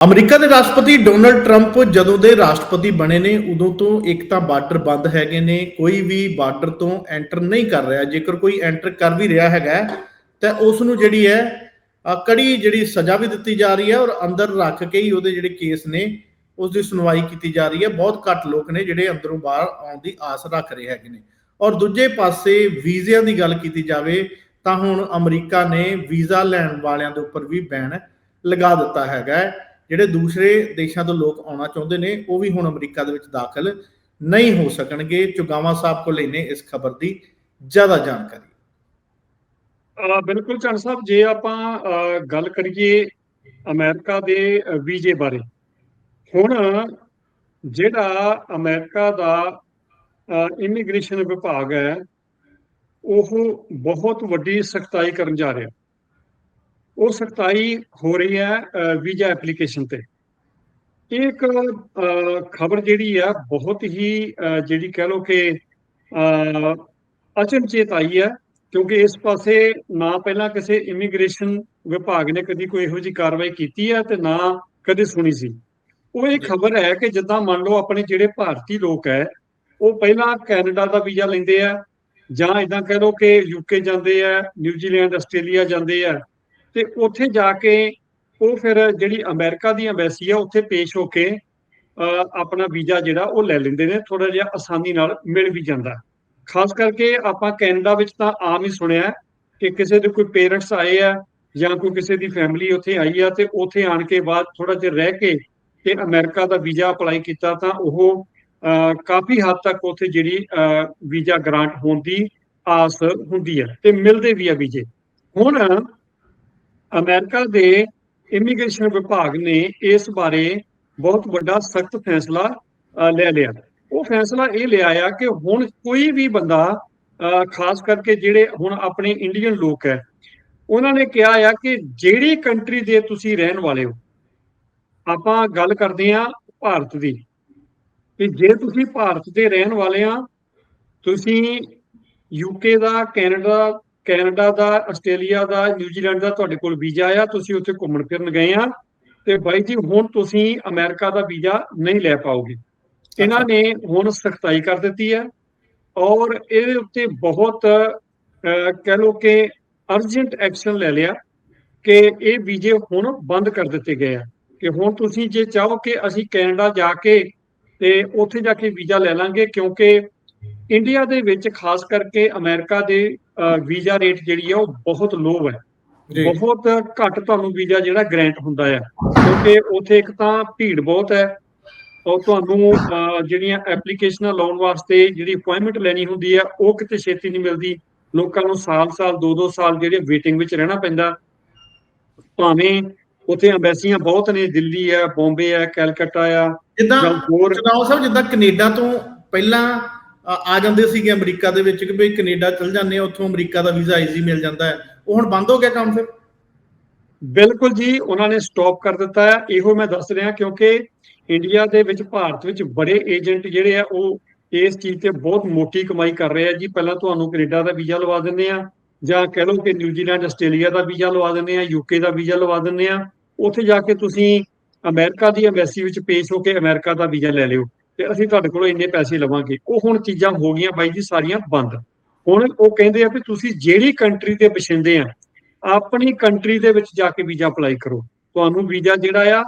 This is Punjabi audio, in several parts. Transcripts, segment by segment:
ਅਮਰੀਕਾ ਦੇ ਰਾਸ਼ਟਰਪਤੀ ਡੋਨਲਡ ਟਰੰਪ ਜਦੋਂ ਦੇ ਰਾਸ਼ਟਰਪਤੀ ਬਣੇ ਨੇ, ਉਦੋਂ ਤੋਂ ਇੱਕ ਤਾਂ ਬਾਰਡਰ ਬੰਦ ਹੈਗੇ ਨੇ, ਕੋਈ ਵੀ ਬਾਰਡਰ ਤੋਂ ਐਂਟਰ ਨਹੀਂ ਕਰ ਰਿਹਾ। ਜੇਕਰ ਕੋਈ ਐਂਟਰ ਕਰ ਵੀ ਰਿਹਾ ਹੈਗਾ, ਤਾਂ ਉਸ ਨੂੰ ਜਿਹੜੀ ਹੈ ਕੜੀ ਜਿਹੜੀ ਸਜ਼ਾ ਵੀ ਦਿੱਤੀ ਜਾ ਰਹੀ ਹੈ ਔਰ ਅੰਦਰ ਰੱਖ ਕੇ ਹੀ ਉਹਦੇ ਜਿਹੜੇ ਕੇਸ ਨੇ, ਉਸ ਦੀ ਸੁਣਵਾਈ ਕੀਤੀ ਜਾ ਰਹੀ ਹੈ। ਬਹੁਤ ਘੱਟ ਲੋਕ ਨੇ ਜਿਹੜੇ ਅੰਦਰੋਂ ਬਾਹਰ ਆਉਣ ਦੀ ਆਸ ਰੱਖ ਰਹੇ ਹੈਗੇ ਨੇ। ਔਰ ਦੂਜੇ ਪਾਸੇ ਵੀਜ਼ਿਆਂ ਦੀ ਗੱਲ ਕੀਤੀ ਜਾਵੇ, ਤਾਂ ਹੁਣ ਅਮਰੀਕਾ ਨੇ ਵੀਜ਼ਾ ਲੈਣ ਵਾਲਿਆਂ ਦੇ ਉੱਪਰ ਵੀ ਬੈਨ ਲਗਾ ਦਿੱਤਾ ਹੈਗਾ ਹੈ। ਜਿਹੜੇ ਦੂਸਰੇ ਦੇਸ਼ਾਂ ਤੋਂ ਲੋਕ ਆਉਣਾ ਚਾਹੁੰਦੇ ਨੇ, ਉਹ ਵੀ ਹੁਣ ਅਮਰੀਕਾ ਦੇ ਵਿੱਚ ਦਾਖਲ ਨਹੀਂ ਹੋ ਸਕਣਗੇ। ਚੁਗਾਵਾ ਸਾਹਿਬ ਕੋਲ ਇਹਨੇ ਇਸ ਖਬਰ ਦੀ ਜ਼ਿਆਦਾ ਜਾਣਕਾਰੀ। ਬਿਲਕੁਲ ਚੰਨ ਸਾਹਿਬ, ਜੇ ਆਪਾਂ ਗੱਲ ਕਰੀਏ ਅਮਰੀਕਾ ਦੇ ਵੀਜ਼ੇ ਬਾਰੇ, ਹੁਣ ਜਿਹੜਾ ਅਮਰੀਕਾ ਦਾ ਇਮੀਗ੍ਰੇਸ਼ਨ ਵਿਭਾਗ ਹੈ, ਉਹ ਬਹੁਤ ਵੱਡੀ ਸਖਤਾਈ ਕਰਨ ਜਾ ਰਿਹਾ। ਉਹ ਸਖਤਾਈ ਹੋ ਰਹੀ ਹੈ ਵੀਜ਼ਾ ਐਪਲੀਕੇਸ਼ਨ ਤੇ। ਇਹ ਇੱਕ ਖਬਰ ਜਿਹੜੀ ਆ, ਬਹੁਤ ਹੀ ਜਿਹੜੀ ਕਹਿ ਲਓ ਕਿ ਅਚਨਚੇਤ ਆਈ ਹੈ, ਕਿਉਂਕਿ ਇਸ ਪਾਸੇ ਨਾ ਪਹਿਲਾਂ ਕਿਸੇ ਇਮੀਗ੍ਰੇਸ਼ਨ ਵਿਭਾਗ ਨੇ ਕਦੀ ਕੋਈ ਇਹੋ ਜਿਹੀ ਕਾਰਵਾਈ ਕੀਤੀ ਹੈ ਤੇ ਨਾ ਕਦੇ ਸੁਣੀ ਸੀ। ਉਹ ਇਹ ਖਬਰ ਹੈ ਕਿ ਜਿੱਦਾਂ ਮੰਨ ਲਓ ਆਪਣੇ ਜਿਹੜੇ ਭਾਰਤੀ ਲੋਕ ਹੈ, ਉਹ ਪਹਿਲਾਂ ਕੈਨੇਡਾ ਦਾ ਵੀਜ਼ਾ ਲੈਂਦੇ ਆ ਜਾਂ ਇਦਾਂ ਕਹਿ ਲਓ ਕਿ ਯੂਕੇ ਜਾਂਦੇ ਆ ਨਿਊਜ਼ੀਲੈਂਡ ਆਸਟ੍ਰੇਲੀਆ ਜਾਂਦੇ ਆ ਤੇ ਉੱਥੇ ਜਾ ਕੇ ਉਹ ਫਿਰ ਜਿਹੜੀ ਅਮਰੀਕਾ ਦੀ ਐਮਬੈਸੀ ਆ ਉੱਥੇ ਪੇਸ਼ ਹੋ ਕੇ ਅ, ਆਪਣਾ ਵੀਜ਼ਾ ਜਿਹੜਾ ਉਹ ਲੈ ਲੈਂਦੇ ਨੇ ਥੋੜਾ ਜਿਹਾ ਆਸਾਨੀ ਨਾਲ ਮਿਲ ਵੀ ਜਾਂਦਾ। ਖਾਸ ਕਰਕੇ ਆਪਾਂ ਕੈਨੇਡਾ ਵਿੱਚ ਤਾਂ ਆਮ ਹੀ ਸੁਣਿਆ ਕਿ ਕਿਸੇ ਦੇ ਕੋਈ ਪੇਰੈਂਟਸ ਆਏ ਆ ਜਾਂ ਕੋਈ ਕਿਸੇ ਦੀ ਫੈਮਿਲੀ ਉੱਥੇ ਆਈ ਆ ਤੇ ਉੱਥੇ ਆਣ ਕੇ ਬਾਅਦ ਥੋੜਾ ਜਿਹਾ ਰਹਿ ਕੇ ਤੇ ਅਮਰੀਕਾ ਦਾ ਵੀਜ਼ਾ ਅਪਲਾਈ ਕੀਤਾ ਤਾਂ ਉਹ ਅਹ, ਕਾਫੀ ਹੱਦ ਤੱਕ ਉੱਥੇ ਜਿਹੜੀ ਵੀਜ਼ਾ ਗ੍ਰਾਂਟ ਹੋਣ ਦੀ ਆਸ ਹੁੰਦੀ ਹੈ ਤੇ ਮਿਲਦੇ ਵੀ ਆ ਵੀਜ਼ੇ। ਹੁਣ ਅਮਰੀਕਾ ਦੇ ਇਮੀਗ੍ਰੇਸ਼ਨ ਵਿਭਾਗ ਨੇ ਇਸ ਬਾਰੇ ਬਹੁਤ ਵੱਡਾ ਸਖਤ ਫੈਸਲਾ ਲੈ ਲਿਆ। ਉਹ ਫੈਸਲਾ ਇਹ ਲਿਆ ਆ ਕਿ ਹੁਣ ਕੋਈ ਵੀ ਬੰਦਾ ਖਾਸ ਕਰਕੇ ਜਿਹੜੇ ਹੁਣ ਆਪਣੇ ਇੰਡੀਅਨ ਲੋਕ ਹੈ, ਉਹਨਾਂ ਨੇ ਕਿਹਾ ਆ ਕਿ ਜਿਹੜੀ ਕੰਟਰੀ ਦੇ ਤੁਸੀਂ ਰਹਿਣ ਵਾਲੇ ਹੋ, ਆਪਾਂ ਗੱਲ ਕਰਦੇ ਆ ਭਾਰਤ ਦੀ। ਕਿ ਜੇ ਤੁਸੀਂ ਭਾਰਤ ਦੇ ਰਹਿਣ ਵਾਲੇ ਆ, ਤੁਸੀਂ ਯੂਕੇ ਦਾ, ਕੈਨੇਡਾ ਕੈਨੇਡਾ ਦਾ, ਆਸਟ੍ਰੇਲੀਆ ਦਾ, ਨਿਊਜ਼ੀਲੈਂਡ ਦਾ ਤੁਹਾਡੇ ਕੋਲ ਵੀਜ਼ਾ ਆ, ਤੁਸੀਂ ਉੱਥੇ ਘੁੰਮਣ ਫਿਰਨ ਗਏ ਆ। ਤੇ ਬਾਈ ਜੀ, ਹੁਣ ਤੁਸੀਂ ਅਮਰੀਕਾ ਦਾ ਵੀਜ਼ਾ ਨਹੀਂ ਲੈ ਪਾਓਗੇ। ਇਹਨਾਂ ਨੇ ਹੁਣ ਸਖਤਾਈ ਕਰ ਦਿੱਤੀ ਹੈ ਔਰ ਇਹਦੇ ਉੱਤੇ ਬਹੁਤ ਕਹਿ ਲਓ ਕਿ ਅਰਜੈਂਟ ਐਕਸ਼ਨ ਲੈ ਲਿਆ ਕਿ ਇਹ ਵੀਜ਼ੇ ਹੁਣ ਬੰਦ ਕਰ ਦਿੱਤੇ ਗਏ ਆ। ਕਿ ਹੁਣ ਤੁਸੀਂ ਜੇ ਚਾਹੋ ਕਿ ਅਸੀਂ ਕੈਨੇਡਾ ਜਾ ਕੇ ਤੇ ਉੱਥੇ ਜਾ ਕੇ ਵੀਜ਼ਾ ਲੈ ਲਾਂਗੇ ਕਿਉਂਕਿ ਇੰਡੀਆ ਦੇ ਵਿੱਚ ਖਾਸ ਕਰਕੇ ਅਮਰੀਕਾ ਦੇ ਵੀਜ਼ਾ ਰੇਟ ਜਿਹੜੀ ਆ ਉਹ ਬਹੁਤ ਲੋ ਹੈ। ਬਹੁਤ ਘੱਟ ਤੁਹਾਨੂੰ ਵੀਜ਼ਾ ਜਿਹੜਾ ਗ੍ਰਾਂਟ ਹੁੰਦਾ ਆ। ਕਿਉਂਕਿ ਉੱਥੇ ਇੱਕ ਤਾਂ ਭੀੜ ਬਹੁਤ ਹੈ। ਔਰ ਤੁਹਾਨੂੰ ਜਿਹੜੀਆਂ ਐਪਲੀਕੇਸ਼ਨਾਂ ਲਾਉਣ ਵਾਸਤੇ ਜਿਹੜੀ ਅਪਾਇੰਟਮੈਂਟ ਲੈਣੀ ਹੁੰਦੀ ਆ ਉਹ ਕਿਤੇ ਛੇਤੀ ਨਹੀਂ ਮਿਲਦੀ। ਲੋਕਾਂ ਨੂੰ ਸਾਲ-ਸਾਲ ਦੋ-ਦੋ ਸਾਲ ਜਿਹੜੇ ਵੇਟਿੰਗ ਵਿੱਚ ਰਹਿਣਾ ਪੈਂਦਾ। ਭਾਵੇਂ ਉੱਥੇ ਐਮਬੈਸੀਆਂ ਬਹੁਤ ਨੇ ਦਿੱਲੀ ਹੈ ਬੰਬੇ ਹੈ ਕੈਲਕੱਟਾ ਆ ਜਿੱਦਾਂ ਚੁਣਾਵ ਸਾਹਿਬ ਜਿੱਦਾਂ ਕੈਨੇਡਾ ਤੋਂ ਪਹਿਲਾਂ ਆ ਜਾਂਦੇ ਸੀਗੇ ਅਮਰੀਕਾ ਦੇ ਵਿੱਚ ਕਿ ਵੀ ਕੈਨੇਡਾ ਚਲ ਜਾਂਦੇ ਆ, ਉੱਥੋਂ ਅਮਰੀਕਾ ਦਾ ਵੀਜ਼ਾ ਈਜ਼ੀ ਮਿਲ ਜਾਂਦਾ ਹੈ। ਉਹ ਹੁਣ ਬੰਦ ਹੋ ਗਿਆ ਕੰਮ ਫਿਰ? ਬਿਲਕੁਲ ਜੀ, ਉਹਨਾਂ ਨੇ ਸਟਾਪ ਕਰ ਦਿੱਤਾ ਹੈ। ਇਹੋ ਮੈਂ ਦੱਸ ਰਿਹਾ ਕਿਉਂਕਿ ਇੰਡੀਆ ਦੇ ਵਿੱਚ ਭਾਰਤ ਵਿੱਚ ਬੜੇ ਏਜੰਟ ਜਿਹੜੇ ਆ, ਉਹ ਇਸ ਚੀਜ਼ ਤੇ ਬਹੁਤ ਮੋਟੀ ਕਮਾਈ ਕਰ ਰਹੇ ਆ ਜੀ। ਪਹਿਲਾਂ ਤੁਹਾਨੂੰ ਕੈਨੇਡਾ ਦਾ ਵੀਜ਼ਾ ਲਵਾ ਦਿੰਦੇ ਆ, ਜਾਂ ਕਹਿ ਲਓ ਕਿ ਨਿਊਜ਼ੀਲੈਂਡ, ਆਸਟ੍ਰੇਲੀਆ ਦਾ ਵੀਜ਼ਾ ਲਵਾ ਦਿੰਦੇ ਆ ਯੂਕੇ ਦਾ ਵੀਜ਼ਾ ਲਵਾ ਦਿੰਦੇ ਆ। ਉੱਥੇ ਜਾ ਕੇ ਤੁਸੀਂ ਅਮਰੀਕਾ ਦੀ ਐਮਬੈਸੀ ਵਿੱਚ ਪੇਸ਼ ਹੋ ਕੇ ਅਮਰੀਕਾ ਦਾ ਵੀਜ਼ਾ ਲੈ ਲਿਓ। ਤੇ ਅਸੀਂ ਤੁਹਾਡੇ ਕੋਲੋਂ ਇੰਨੇ ਪੈਸੇ ਲਵਾਂਗੇ। ਉਹ ਹੁਣ ਚੀਜ਼ਾਂ ਹੋ ਗਈਆਂ ਬਾਈ ਜੀ, ਸਾਰੀਆਂ ਬੰਦ। ਹੁਣ ਉਹ ਕਹਿੰਦੇ ਆ ਵੀ ਤੁਸੀਂ ਜਿਹੜੀ ਕੰਟਰੀ ਦੇ ਵਸਿੰਦੇ ਆ, ਆਪਣੀ ਕੰਟਰੀ ਦੇ ਵਿੱਚ ਜਾ ਕੇ ਵੀਜ਼ਾ ਅਪਲਾਈ ਕਰੋ। ਤੁਹਾਨੂੰ ਵੀਜ਼ਾ ਜਿਹੜਾ ਆ,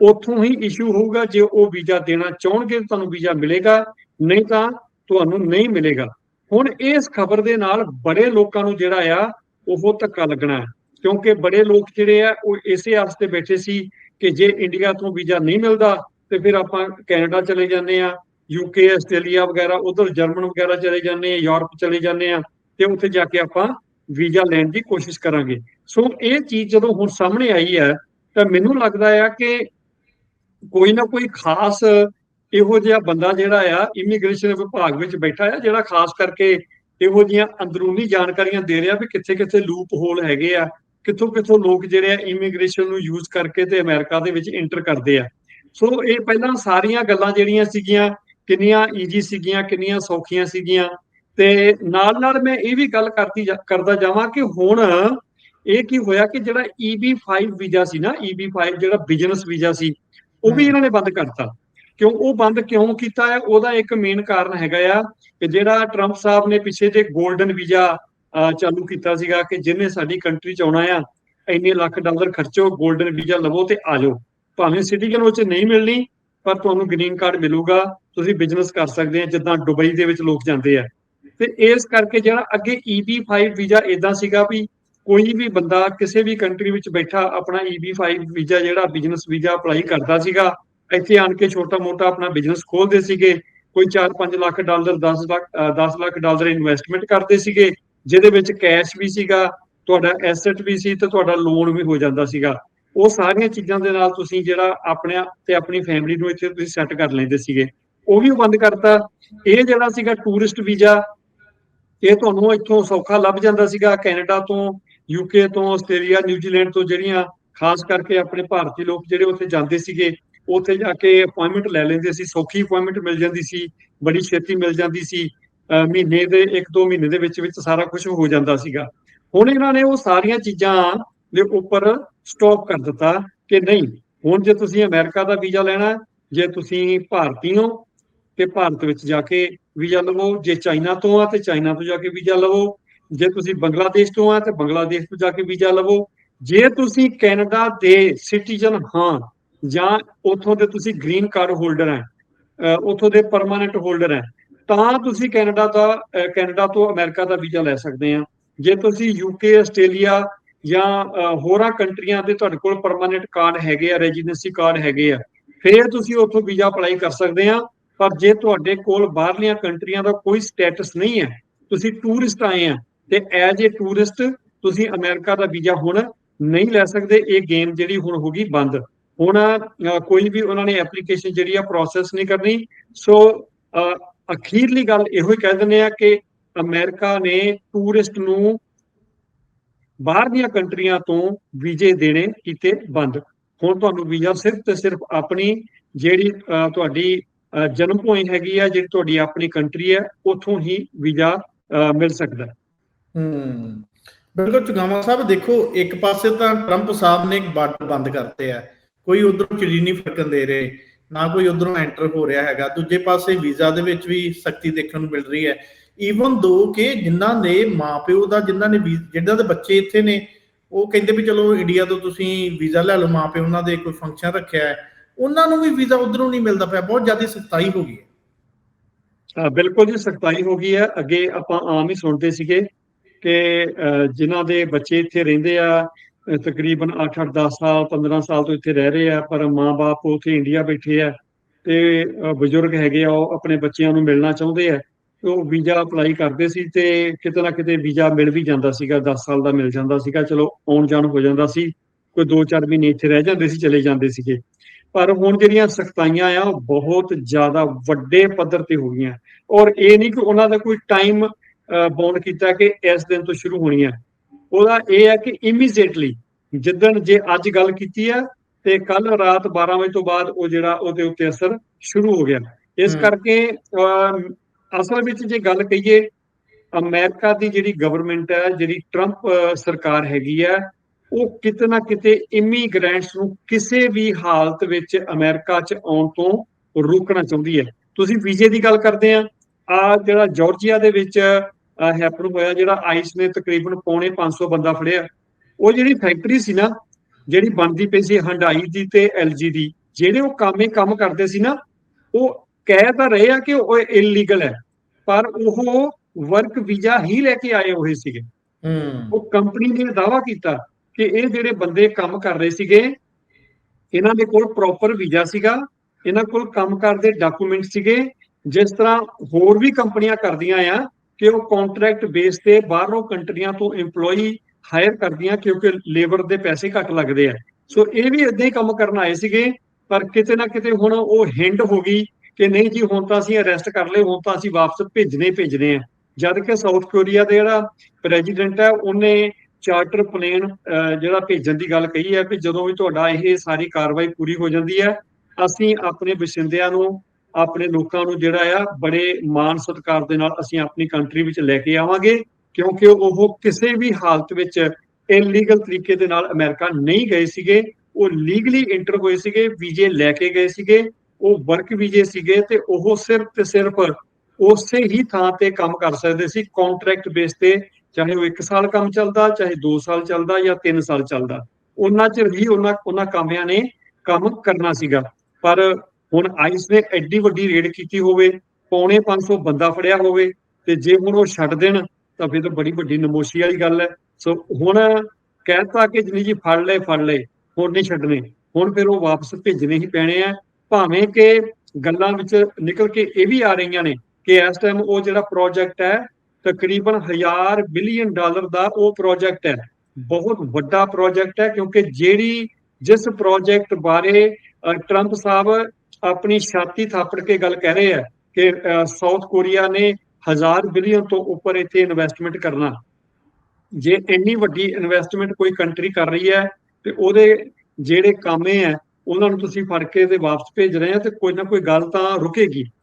ਉੱਥੋਂ ਹੀ ਇਸ਼ੂ ਹੋਊਗਾ। ਜੇ ਉਹ ਵੀਜ਼ਾ ਦੇਣਾ ਚਾਹਣਗੇ ਤੁਹਾਨੂੰ ਵੀਜ਼ਾ ਮਿਲੇਗਾ। ਨਹੀਂ ਤਾਂ ਤੁਹਾਨੂੰ ਨਹੀਂ ਮਿਲੇਗਾ। ਹੁਣ ਇਸ ਖਬਰ ਦੇ ਨਾਲ ਬੜੇ ਲੋਕਾਂ ਨੂੰ ਜਿਹੜਾ ਆ, ਉਹ ਧੱਕਾ ਲੱਗਣਾ ਹੈ। ਕਿਉਂਕਿ ਬੜੇ ਲੋਕ ਜਿਹੜੇ ਆ, ਉਹ ਇਸੇ ਆਸ ਤੇ ਬੈਠੇ ਸੀ ਕਿ ਜੇ ਇੰਡੀਆ ਤੋਂ ਵੀਜ਼ਾ ਨਹੀਂ ਮਿਲਦਾ ਤੇ ਫਿਰ ਆਪਾਂ ਕੈਨੇਡਾ ਚਲੇ ਜਾਂਦੇ ਆ ਯੂਕੇ ਆਸਟ੍ਰੇਲੀਆ ਵਗੈਰਾ, ਉਧਰ ਜਰਮਨ ਵਗੈਰਾ ਚਲੇ ਜਾਂਦੇ ਆ ਯੂਰਪ ਚਲੇ ਜਾਂਦੇ ਆ ਤੇ ਉੱਥੇ ਜਾ ਕੇ ਆਪਾਂ ਵੀਜ਼ਾ ਲੈਣ ਦੀ ਕੋਸ਼ਿਸ਼ ਕਰਾਂਗੇ। ਸੋ ਇਹ ਚੀਜ਼ ਜਦੋਂ ਹੁਣ ਸਾਹਮਣੇ ਆਈ ਹੈ, ਤਾਂ ਮੈਨੂੰ ਲੱਗਦਾ ਆ ਕਿ ਕੋਈ ਨਾ ਕੋਈ ਖਾਸ ਇਹੋ ਜਿਹਾ ਬੰਦਾ ਜਿਹੜਾ ਆ ਇਮੀਗ੍ਰੇਸ਼ਨ ਵਿਭਾਗ ਵਿੱਚ ਬੈਠਾ ਆ, ਜਿਹੜਾ ਖਾਸ ਕਰਕੇ ਇਹੋ ਜਿਹੀਆਂ ਅੰਦਰੂਨੀ ਜਾਣਕਾਰੀਆਂ ਦੇ ਰਿਹਾ ਵੀ ਕਿੱਥੇ ਕਿੱਥੇ ਲੂਪ ਹੋਲ ਹੈਗੇ ਆ ਕਿੱਥੋਂ ਕਿੱਥੋਂ ਲੋਕ ਜਿਹੜੇ ਆ ਇਮੀਗ੍ਰੇਸ਼ਨ ਨੂੰ ਯੂਜ਼ ਕਰਕੇ ਤੇ ਅਮਰੀਕਾ ਦੇ ਵਿੱਚ ਇੰਟਰ ਕਰਦੇ ਆ। ਸੋ ਇਹ ਪਹਿਲਾਂ ਸਾਰੀਆਂ ਗੱਲਾਂ ਜਿਹੜੀਆਂ ਸੀਗੀਆਂ ਕਿੰਨੀਆਂ ਈਜੀ ਸੀਗੀਆਂ ਕਿੰਨੀਆਂ ਸੌਖੀਆਂ ਸੀਗੀਆਂ। ਤੇ ਨਾਲ ਨਾਲ ਮੈਂ ਇਹ ਵੀ ਗੱਲ ਕਰਦੀ ਕਰਦਾ ਜਾਵਾਂ ਕਿ ਹੁਣ ਇਹ ਕੀ ਹੋਇਆ ਕਿ ਜਿਹੜਾ EB5 ਵੀਜ਼ਾ ਸੀ ਨਾ EB5 ਜਿਹੜਾ ਬਿਜ਼ਨਸ ਵੀਜ਼ਾ ਸੀ ਉਹ ਵੀ। ਇਹਨਾਂ ਨੇ ਬੰਦ ਕਰਤਾ। ਕਿਉਂ ਉਹ ਬੰਦ ਕਿਉਂ ਕੀਤਾ ਹੈ? ਉਹਦਾ ਇੱਕ ਮੇਨ ਕਾਰਨ ਹੈਗਾ ਆ ਕਿ ਜਿਹੜਾ ਟਰੰਪ ਸਾਹਿਬ ਨੇ ਪਿੱਛੇ ਜੇ 골ਡਨ ਵੀਜ਼ਾ ਚਾਲੂ ਕੀਤਾ ਸੀਗਾ ਕਿ ਜਿਹਨੇ ਸਾਡੀ ਕੰਟਰੀ ਚ ਆਉਣਾ ਆ ਇੰਨੇ ਲੱਖ ਡਾਲਰ ਖਰਚੋ 골ਡਨ ਵੀਜ਼ਾ ਲਵੋ ਤੇ ਆ ਜਾਓ। ਭਾਵੇਂ ਸਿਟੀਜ਼ਨ ਉਹ ਚ ਨਹੀਂ ਮਿਲਣੀ, ਪਰ ਤੁਹਾਨੂੰ ਗ੍ਰੀਨ ਕਾਰਡ ਮਿਲੂਗਾ, ਤੁਸੀਂ ਬਿਜ਼ਨਸ ਕਰ ਸਕਦੇ ਆ ਜਿੱਦਾਂ ਦੁਬਈ ਦੇ ਵਿੱਚ ਲੋਕ ਜਾਂਦੇ ਆ। ਤੇ ਇਸ ਕਰਕੇ ਜਿਹੜਾ ਅੱਗੇ EB5 ਵੀਜ਼ਾ ਇਦਾਂ ਸੀਗਾ ਵੀ ਕੋਈ ਵੀ ਬੰਦਾ ਕਿਸੇ ਵੀ ਕੰਟਰੀ ਵਿੱਚ ਬੈਠਾ, ਆਪਣਾ EB5 ਵੀਜ਼ਾ ਜਿਹੜਾ ਬਿਜ਼ਨਸ ਵੀਜ਼ਾ ਅਪਲਾਈ ਕਰਦਾ ਸੀਗਾ, ਇੱਥੇ ਆਣ ਕੇ ਛੋਟਾ ਮੋਟਾ ਆਪਣਾ ਬਿਜ਼ਨਸ ਖੋਲਦੇ ਸੀਗੇ, ਕੋਈ 4-5 ਲੱਖ ਡਾਲਰ 10 ਲੱਖ, ਅਹ 10 ਲੱਖ ਡਾਲਰ ਇਨਵੈਸਟਮੈਂਟ ਕਰਦੇ ਸੀਗੇ, ਜਿਹਦੇ ਵਿੱਚ ਕੈਸ਼ ਵੀ ਸੀਗਾ, ਤੁਹਾਡਾ ਐਸੈਟ ਵੀ ਸੀ ਤੇ ਤੁਹਾਡਾ ਲੋਨ ਵੀ ਹੋ ਜਾਂਦਾ ਸੀਗਾ। ਉਹ ਸਾਰੀਆਂ ਚੀਜ਼ਾਂ ਦੇ ਨਾਲ ਤੁਸੀਂ ਜਿਹੜਾ ਆਪਣੇ ਤੇ ਆਪਣੀ ਫੈਮਿਲੀ ਨੂੰ ਇੱਥੇ ਤੁਸੀਂ ਸੈੱਟ ਕਰ ਲੈਂਦੇ ਸੀਗੇ। ਉਹ ਵੀ ਬੰਦ ਕਰਤਾ। ਇਹ ਜਿਹੜਾ ਸੀਗਾ ਟੂਰਿਸਟ ਵੀਜ਼ਾ, ਇਹ ਤੁਹਾਨੂੰ ਇੱਥੋਂ ਸੌਖਾ ਲੱਭ ਜਾਂਦਾ ਸੀਗਾ। ਕੈਨੇਡਾ ਤੋਂ ਯੂਕੇ ਤੋਂ, ਆਸਟ੍ਰੇਲੀਆ ਨਿਊਜ਼ੀਲੈਂਡ ਤੋਂ ਜਿਹੜੀਆਂ ਖਾਸ ਕਰਕੇ ਆਪਣੇ ਭਾਰਤੀ ਲੋਕ ਜਿਹੜੇ ਉੱਥੇ ਜਾਂਦੇ ਸੀਗੇ, ਉੱਥੇ ਜਾ ਕੇ ਅਪਾਇੰਟਮੈਂਟ ਲੈ ਲੈਂਦੇ ਸੀ। ਸੌਖੀ ਅਪਾਇੰਟਮੈਂਟ ਮਿਲ ਜਾਂਦੀ ਸੀ, ਬੜੀ ਛੇਤੀ ਮਿਲ ਜਾਂਦੀ ਸੀ। ਅਹ ਮਹੀਨੇ ਦੇ 1-2 ਮਹੀਨੇ ਦੇ ਵਿੱਚ ਵਿੱਚ ਸਾਰਾ ਕੁਝ ਹੋ ਜਾਂਦਾ ਸੀਗਾ। ਹੁਣ ਇਹਨਾਂ ਨੇ ਉਹ ਸਾਰੀਆਂ ਚੀਜ਼ਾਂ ਦੇ ਉੱਪਰ ਸਟਾਪ ਕਰ ਦਿੱਤਾ ਕਿ ਨਹੀਂ। ਹੁਣ ਜੇ ਤੁਸੀਂ ਅਮਰੀਕਾ ਦਾ ਵੀਜ਼ਾ ਲੈਣਾ ਜੇ ਤੁਸੀਂ ਭਾਰਤੀ ਹੋ, ਤੇ ਭਾਰਤ ਵਿੱਚ ਜਾ ਕੇ ਵੀਜ਼ਾ ਲਵੋ। ਜੇ ਚਾਈਨਾ ਤੋਂ ਆ, ਤੇ ਚਾਈਨਾ ਤੋਂ ਜਾ ਕੇ ਵੀਜ਼ਾ ਲਵੋ। ਜੇ ਤੁਸੀਂ ਬੰਗਲਾਦੇਸ਼ ਤੋਂ ਆ, ਤੇ ਬੰਗਲਾਦੇਸ਼ ਤੋਂ ਜਾ ਕੇ ਵੀਜ਼ਾ ਲਵੋ। ਜੇ ਤੁਸੀਂ ਕੈਨੇਡਾ ਦੇ ਸਿਟੀਜ਼ਨ ਹਾਂ, ਜਾਂ ਉਥੋਂ ਦੇ ਤੁਸੀਂ ਗ੍ਰੀਨ ਕਾਰਡ ਹੋਲਡਰ ਹੈ ਉਥੋਂ ਦੇ ਪਰਮਾਨੈਂਟ ਹੋਲਡਰ ਹੈ, ਤਾਂ ਤੁਸੀਂ ਕੈਨੇਡਾ ਦਾ ਕੈਨੇਡਾ ਤੋਂ ਅਮਰੀਕਾ ਦਾ ਵੀਜ਼ਾ ਲੈ ਸਕਦੇ ਆ। ਜੇ ਤੁਸੀਂ ਯੂਕੇ ਆਸਟ੍ਰੇਲੀਆ ਜਾਂ ਹੋਰਾਂ ਕੰਟਰੀਆਂ ਦੇ ਤੁਹਾਡੇ ਕੋਲ ਪਰਮਾਨੈਂਟ ਕਾਰਡ ਹੈਗੇ ਆ ਰੈਜ਼ੀਡੈਂਸੀ ਕਾਰਡ ਹੈਗੇ ਆ, ਫਿਰ ਤੁਸੀਂ ਉੱਥੋਂ ਵੀਜ਼ਾ ਅਪਲਾਈ ਕਰ ਸਕਦੇ ਆ, ਪਰ ਜੇ ਤੁਹਾਡੇ ਕੋਲ ਬਾਹਰਲੀਆਂ ਕੰਟਰੀਆਂ ਦਾ ਕੋਈ ਸਟੇਟਸ ਨਹੀਂ ਹੈ, ਤੁਸੀਂ ਟੂਰਿਸਟ ਆਏ ਆ, ਤੇ ਐਜ਼ ਏ ਟੂਰਿਸਟ ਤੁਸੀਂ ਅਮਰੀਕਾ ਦਾ ਵੀਜ਼ਾ ਹੁਣ ਨਹੀਂ ਲੈ ਸਕਦੇ, ਇਹ ਗੇਮ ਜਿਹੜੀ ਹੁਣ ਹੋ ਗਈ ਬੰਦ। ਹੁਣ ਕੋਈ ਵੀ ਉਹਨਾਂ ਨੇ ਐਪਲੀਕੇਸ਼ਨ ਜਿਹੜੀ ਆ ਪ੍ਰੋਸੈਸ ਨਹੀਂ ਕਰਨੀ ਸੋ ਅਖੀਰਲੀ ਗੱਲ ਇਹੋ ਹੀ ਕਹਿ ਦਿੰਦੇ ਆ ਕਿ ਅਮਰੀਕਾ ਨੇ ਟੂਰਿਸਟ ਨੂੰ ਬਾਹਰ ਦੀਆਂ ਕੰਟਰੀਆਂ ਤੋਂ ਵੀਜ਼ੇ ਦੇਣੇ ਕੀਤੇ ਬੰਦ। ਹੁਣ ਤੁਹਾਨੂੰ ਵੀਜ਼ਾ ਸਿਰਫ ਤੇ ਸਿਰਫ ਆਪਣੀ ਜਿਹੜੀ ਤੁਹਾਡੀ ਜਨਮ ਭੂਮੀ ਹੈਗੀ ਆ, ਜਿਹੜੀ ਤੁਹਾਡੀ ਆਪਣੀ ਕੰਟਰੀ ਹੈ, ਉੱਥੋਂ ਹੀ ਵੀਜ਼ਾ ਮਿਲ ਸਕਦਾ ਹੂੰ। ਬਿਲਕੁਲ ਚੁਗਾਵਾ ਸਾਹਿਬ, ਦੇਖੋ, ਇੱਕ ਪਾਸੇ ਤਾਂ ਟਰੰਪ ਸਾਹਿਬ ਨੇ ਬਾਰਡਰ ਬੰਦ ਕਰਤੇ ਆ। ਕੋਈ ਉਧਰੋਂ ਚਿੜੀ ਨਹੀਂ ਫੜਕਣ ਦੇ ਰਹੇ, ਨਾ ਕੋਈ ਉਧਰੋਂ ਐਂਟਰ ਹੋ ਰਿਹਾ ਹੈਗਾ। ਦੂਜੇ ਪਾਸੇ ਵੀਜ਼ਾ ਦੇ ਵਿੱਚ ਵੀ ਸਖਤੀ ਦੇਖਣ ਨੂੰ ਮਿਲ ਰਹੀ ਹੈ। ਈਵਨ ਦੋ ਕਿ ਜਿਨ੍ਹਾਂ ਦੇ ਮਾਪਿਓ ਦਾ ਜਿਨ੍ਹਾਂ ਨੇ ਵੀ- ਜਿਨ੍ਹਾਂ ਦੇ ਬੱਚੇ ਇੱਥੇ ਨੇ ਉਹ ਕਹਿੰਦੇ ਵੀ ਚਲੋ ਇੰਡੀਆ ਤੋਂ ਤੁਸੀਂ ਵੀਜ਼ਾ ਲੈ ਲਓ ਮਾਪਿਓ ਉਹਨਾਂ ਦੇ ਕੋਈ ਫੰਕਸ਼ਨ ਰੱਖਿਆ ਹੈ ਉਹਨਾਂ ਨੂੰ ਵੀ ਵੀਜ਼ਾ ਉਧਰੋਂ ਨਹੀਂ ਮਿਲਦਾ ਪਿਆ ਬਹੁਤ ਜ਼ਿਆਦਾ ਸਖਤਾਈ ਹੋ ਗਈ ਹੈ। ਬਿਲਕੁਲ ਜੀ ਸਖਤਾਈ ਹੋ ਗਈ ਹੈ। ਅੱਗੇ ਆਪਾਂ ਆਮ ਹੀ ਸੁਣਦੇ ਸੀਗੇ ਕਿ ਅਹ, ਜਿਨ੍ਹਾਂ ਦੇ ਬੱਚੇ ਇੱਥੇ ਰਹਿੰਦੇ ਆ ਤਕਰੀਬਨ 8-8 10 ਸਾਲ 15 ਸਾਲ ਤੋਂ ਇੱਥੇ ਰਹਿ ਰਹੇ ਆ ਪਰ ਮਾਂ-ਬਾਪ ਉੱਥੇ ਇੰਡੀਆ ਬੈਠੇ ਆ ਤੇ ਬਜ਼ੁਰਗ ਹੈਗੇ ਆ ਉਹ ਆਪਣੇ ਬੱਚਿਆਂ ਨੂੰ ਮਿਲਣਾ ਚਾਹੁੰਦੇ ਆ। ਉਹ ਵੀਜ਼ਾ ਅਪਲਾਈ ਕਰਦੇ ਸੀ ਤੇ ਕਿਤੇ ਨਾ ਕਿਤੇ ਵੀਜ਼ਾ ਮਿਲ ਵੀ ਜਾਂਦਾ ਸੀਗਾ 10 ਸਾਲ ਦਾ ਮਿਲ ਜਾਂਦਾ ਸੀਗਾ ਚਲੋ ਆਉਣ ਜਾਣ ਹੋ ਜਾਂਦਾ ਸੀ ਕੋਈ 2-4 ਮਹੀਨੇ ਇੱਥੇ ਰਹਿ ਜਾਂਦੇ ਸੀ ਚਲੇ ਜਾਂਦੇ ਸੀਗੇ। ਪਰ ਹੁਣ ਜਿਹੜੀਆਂ ਸਖਤਾਈਆਂ ਆ ਉਹ ਬਹੁਤ ਜ਼ਿਆਦਾ ਵੱਡੇ ਪੱਧਰ ਤੇ ਹੋ ਗਈਆਂ। ਔਰ ਇਹ ਨਹੀਂ ਕਿ ਉਹਨਾਂ ਦਾ ਕੋਈ ਟਾਈਮ ਬਾਉਂਡ ਕੀਤਾ ਕਿ ਇਸ ਦਿਨ ਤੋਂ ਸ਼ੁਰੂ ਹੋਣੀ ਹੈ ਉਹਦਾ ਇਹ ਹੈ ਕਿ ਇਮੀਡੀਏਟਲੀ ਜਿੱਦਣ ਜੇ ਅੱਜ ਗੱਲ ਕੀਤੀ ਹੈ ਤੇ ਕੱਲ ਰਾਤ 12 ਵਜੇ ਤੋਂ ਬਾਅਦ ਉਹ ਜਿਹੜਾ ਉਹਦੇ ਉੱਤੇ ਅਸਰ ਸ਼ੁਰੂ ਹੋ ਗਿਆ। ਇਸ। ਕਰਕੇ ਅਸਲ ਵਿੱਚ ਜੇ ਗੱਲ ਕਹੀਏ, ਅਮਰੀਕਾ ਦੀ ਜਿਹੜੀ ਗਵਰਨਮੈਂਟ ਹੈ, ਜਿਹੜੀ ਟਰੰਪ ਸਰਕਾਰ ਹੈਗੀ ਹੈ, ਉਹ ਕਿਤੇ ਨਾ ਕਿਤੇ ਇਮੀਗ੍ਰੈਂਟਸ ਨੂੰ ਕਿਸੇ ਵੀ ਹਾਲਤ ਵਿੱਚ ਅਮਰੀਕਾ 'ਚ ਆਉਣ ਤੋਂ ਰੋਕਣਾ ਚਾਹੁੰਦੀ ਹੈ। ਤੁਸੀਂ ਵੀਜ਼ੇ ਦੀ ਗੱਲ ਕਰਦੇ ਆ। ਆ ਜਿਹੜਾ ਜਾਰਜੀਆ ਦੇ ਵਿੱਚ ਹੈਪਨ ਹੋਇਆ, ਜਿਹੜਾ ਆਈਸ ਨੇ ਤਕਰੀਬਨ ਪੌਣੇ 500 ਬੰਦਾ ਫੜਿਆ। ਉਹ ਜਿਹੜੀ ਫੈਕਟਰੀ ਸੀ ਨਾ, ਜਿਹੜੀ ਬਣਦੀ ਪਈ ਸੀ ਹੰਡਾਈ ਦੀ ਤੇ ਐਲਜੀ ਦੀ, ਜਿਹੜੇ ਉਹ ਕਾਮੇ ਕੰਮ ਕਰਦੇ ਸੀ ਨਾ, ਉਹ ਕਹਿ ਤਾਂ ਰਹੇ ਆ ਕਿ ਉਹ ਇਲੀਗਲ ਹੈ ਪਰ ਉਹ ਵਰਕ ਵੀਜ਼ਾ ਹੀ ਲੈ ਕੇ ਆਏ ਹੋਏ ਸੀਗੇ। ਹੂੰ। ਉਹ ਕੰਪਨੀ ਨੇ ਦਾਵਾ ਕੀਤਾ ਕਿ ਇਹ ਜਿਹੜੇ ਬੰਦੇ ਕੰਮ ਕਰ ਰਹੇ ਸੀਗੇ ਇਹਨਾਂ ਦੇ ਕੋਲ ਪ੍ਰੋਪਰ ਵੀਜ਼ਾ ਸੀਗਾ ਇਹਨਾਂ ਕੋਲ ਕੰਮ ਕਰਦੇ ਡਾਕੂਮੈਂਟ ਸੀਗੇ ਜਿਸ ਤਰ੍ਹਾਂ ਹੋਰ ਵੀ ਕੰਪਨੀਆਂ ਕਰਦੀਆਂ ਆ ਕਿ ਉਹ ਕੰਟਰੈਕਟ ਬੇਸ ਤੇ ਬਾਹਰੋਂ ਕੰਟਰੀਆਂ ਤੋਂ EMPLOYE ਹਾਇਰ ਕਰਦੀਆਂ ਕਿਉਂਕਿ ਲੇਬਰ ਦੇ ਪੈਸੇ ਘੱਟ ਲੱਗਦੇ ਆ। ਸੋ ਇਹ ਵੀ ਇਦਾਂ ਹੀ ਕੰਮ ਕਰਨ ਆਏ ਸੀਗੇ ਪਰ ਕਿਤੇ ਨਾ ਕਿਤੇ ਹੁਣ ਉਹ ਹਿੰਡ ਹੋ ਗਈ ਕਿ ਨਹੀਂ ਜੀ, ਹੁਣ ਤਾਂ ਅਸੀਂ ਅਰੈਸਟ ਕਰ ਲਏ, ਹੁਣ ਤਾਂ ਅਸੀਂ ਵਾਪਸ ਭੇਜਣੇ ਹੀ ਭੇਜਣੇ ਆ। ਜਦ ਕਿ ਸਾਊਥ ਕੋਰੀਆ ਦੇ ਜਿਹੜਾ ਪ੍ਰੈਜ਼ੀਡੈਂਟ ਹੈ, ਉਹਨੇ ਚਾਰਟਰ ਪਲੇਨ ਜਿਹੜਾ ਭੇਜਣ ਦੀ ਗੱਲ ਕਹੀ ਹੈ ਕਿ ਜਦੋਂ ਵੀ ਤੁਹਾਡਾ ਇਹ ਸਾਰੀ ਕਾਰਵਾਈ ਪੂਰੀ ਹੋ ਜਾਂਦੀ ਹੈ, ਅਸੀਂ ਆਪਣੇ ਵਸਿੰਦਿਆਂ ਨੂੰ, ਆਪਣੇ ਲੋਕਾਂ ਨੂੰ ਜਿਹੜਾ ਆ, ਬੜੇ ਮਾਣ ਸਤਿਕਾਰ ਦੇ ਨਾਲ ਅਸੀਂ ਆਪਣੀ ਕੰਟਰੀ ਵਿੱਚ ਲੈ ਕੇ ਆਵਾਂਗੇ, ਕਿਉਂਕਿ ਉਹ ਕਿਸੇ ਵੀ ਹਾਲਤ ਵਿੱਚ ਇਲੀਗਲ ਤਰੀਕੇ ਦੇ ਨਾਲ ਅਮਰੀਕਾ ਨਹੀਂ ਗਏ ਸੀਗੇ। ਉਹ ਲੀਗਲੀ ਇੰਟਰ ਹੋਏ ਸੀਗੇ, ਵੀਜ਼ੇ ਲੈ ਕੇ ਗਏ ਸੀਗੇ। ਉਹ ਵਰਕ ਵੀਜ਼ੇ ਸੀਗੇ ਤੇ ਉਹ ਸਿਰਫ ਤੇ ਸਿਰਫ ਉਸੇ ਹੀ ਥਾਂ ਤੇ ਕੰਮ ਕਰ ਸਕਦੇ ਸੀ ਕੰਟਰੈਕਟ ਬੇਸ ਤੇ, ਚਾਹੇ ਉਹ 1 ਸਾਲ ਕੰਮ ਚੱਲਦਾ, ਚਾਹੇ 2 ਸਾਲ ਚੱਲਦਾ ਜਾਂ 3 ਸਾਲ ਚੱਲਦਾ। ਉਹਨਾਂ ਚ ਹੀ ਉਹਨਾਂ ਉਹਨਾਂ ਕਾਮਿਆਂ ਨੇ ਕੰਮ ਕਰਨਾ ਸੀਗਾ। ਪਰ ਹੁਣ ਆਈਸ ਨੇ ਐਡੀ ਵੱਡੀ ਰੇਡ ਕੀਤੀ ਹੋਵੇ, ਪੌਣੇ 500 ਬੰਦਾ ਫੜਿਆ ਹੋਵੇ ਤੇ ਜੇ ਹੁਣ ਉਹ ਛੱਡ ਦੇਣ, ਤਾਂ ਫਿਰ ਤਾਂ ਬੜੀ ਵੱਡੀ ਨਮੋਸ਼ੀ ਵਾਲੀ ਗੱਲ ਹੈ। ਸੋ ਹੁਣ ਕਹਿਤਾ ਕਿ ਜਿੰਨੀ ਜੀ ਫੜ ਲਏ ਫੜ ਲਏ, ਹੁਣ ਨਹੀਂ ਛੱਡਣੇ। ਹੁਣ ਫਿਰ ਉਹ ਵਾਪਸ ਭੇਜਣੇ ਹੀ ਪੈਣੇ ਆ। ਭਾਵੇਂ ਕਿ ਗੱਲਾਂ ਵਿੱਚ ਨਿਕਲ ਕੇ ਇਹ ਵੀ ਆ ਰਹੀਆਂ ਨੇ ਕਿ ਇਸ ਟਾਈਮ ਉਹ ਜਿਹੜਾ ਪ੍ਰੋਜੈਕਟ ਹੈ, ਤਕਰੀਬਨ 1000 ਬਿਲੀਅਨ ਡਾਲਰ ਦਾ ਉਹ ਪ੍ਰੋਜੈਕਟ ਹੈ। ਬਹੁਤ ਵੱਡਾ ਪ੍ਰੋਜੈਕਟ ਹੈ ਕਿਉਂਕਿ ਜਿਹੜੀ ਜਿਸ ਪ੍ਰੋਜੈਕਟ ਬਾਰੇ ਟਰੰਪ ਸਾਹਿਬ ਆਪਣੀ ਛਾਤੀ ਥਾਪੜ ਕੇ ਗੱਲ ਕਹਿ ਰਹੇ ਆ ਕਿ ਸਾਊਥ ਕੋਰੀਆ ਨੇ 1000 ਬਿਲੀਅਨ ਤੋਂ ਉੱਪਰ ਇੱਥੇ ਇਨਵੈਸਟਮੈਂਟ ਕਰਨਾ। ਜੇ ਇੰਨੀ ਵੱਡੀ ਇਨਵੈਸਟਮੈਂਟ ਕੋਈ ਕੰਟਰੀ ਕਰ ਰਹੀ ਹੈ ਤੇ ਉਹਦੇ ਜਿਹੜੇ ਕਾਮੇ ਆ ਉਹਨਾਂ ਨੂੰ ਤੁਸੀਂ ਫੜ ਕੇ ਤੇ ਵਾਪਸ ਭੇਜ ਰਹੇ ਆ ਤੇ ਕੋਈ ਨਾ ਕੋਈ ਗੱਲ ਤਾਂ ਰੁਕੇਗੀ।